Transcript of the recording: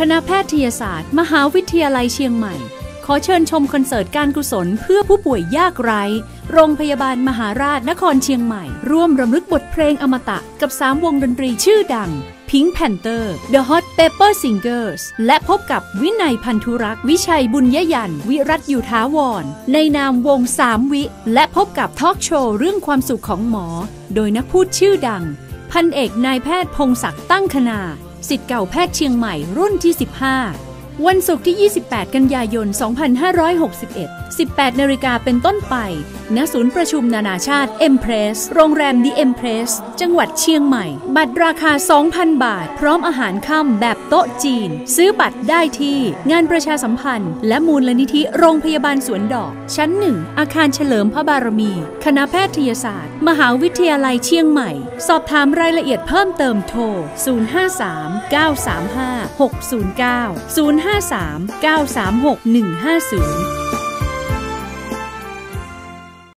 คณะแพทยศาสตร์ มหาวิทยาลัยเชียงใหม่ ขอเชิญชมคอนเสิร์ตการกุศลเพื่อผู้ป่วยยากไร้ โรงพยาบาลมหาราชนครเชียงใหม่ ร่วมรำลึกบทเพลงอมตะกับ 3 วงดนตรีชื่อดัง Pink Panther The Hot Pepper Singers และพบกับวินัยพันธุรักษ์วิชัยบุญยยัน วิรัตอยู่ท้าวร ในนามวงสามวิ และพบกับทอล์กโชว์เรื่องความสุขของหมอ โดยนักพูดชื่อดัง พันเอกนายแพทย์พงศักดิ์ตั้งคณา สิทธิ์เก่าแพทย์เชียงใหม่รุ่นที่ 15 วันศุกร์ที่ 28 กันยายน 2561 18นาฬิกาเป็นต้นไป ณ ศูนย์ประชุมนานาชาติ e m p r e s s โรงแรม The e m p r e s s จังหวัดเชียงใหม่ บัตรราคา 2,000 บาท พร้อมอาหารค่ำแบบโต๊ะจีน ซื้อบัตรได้ที่ งานประชาสัมพันธ์ และมูลนิธิโรงพยาบาลสวนดอก ชั้นหนึ่ง อาคารเฉลิมพระบารมี คณะแพทยศาสตร์ มหาวิทยาลัยเชียงใหม่ สอบถามรายละเอียดเพิ่มเติมโทร 053 935 609 053 936 150